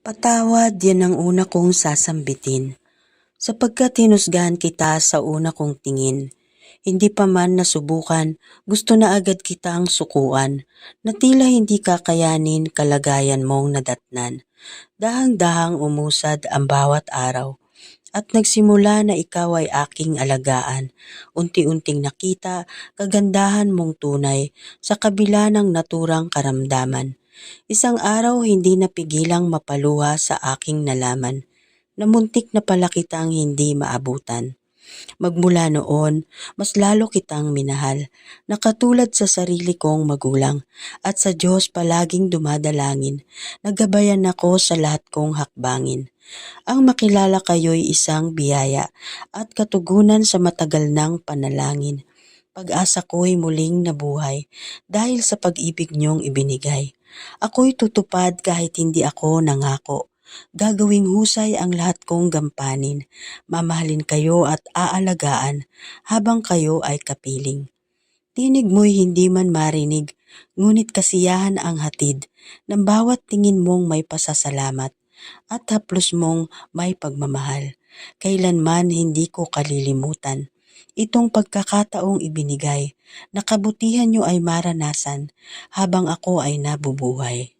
Patawad yan ang una kong sasambitin, sapagkat hinusgahan kita sa una kong tingin. Hindi pa man nasubukan, gusto na agad kitang sukuan, na tila hindi kakayanin kalagayan mong nadatnan. Dahang-dahang umusad ang bawat araw, at nagsimula na ikaw ay aking alagaan. Unti-unting nakita kagandahan mong tunay sa kabila ng naturang karamdaman. Isang araw hindi napigilang mapaluha sa aking nalaman na muntik na pala kitang hindi maabutan. Magmula noon, mas lalo kitang minahal, na katulad sa sarili kong magulang at sa Diyos palaging dumadalangin, nagabayan ako sa lahat kong hakbangin. Ang makilala kayo'y isang biyaya at katugunan sa matagal ng panalangin. Pag-asa ko'y muling nabuhay dahil sa pag-ibig niyong ibinigay. Ako'y tutupad kahit hindi ako nangako. Gagawing husay ang lahat kong gampanin. Mamahalin kayo at aalagaan habang kayo ay kapiling. Tinig mo'y hindi man marinig, ngunit kasiyahan ang hatid ng bawat tingin mong may pasasalamat at haplos mong may pagmamahal. Kailanman hindi ko kalilimutan itong pagkakataong ibinigay na kabutihan niyo ay maranasan habang ako ay nabubuhay.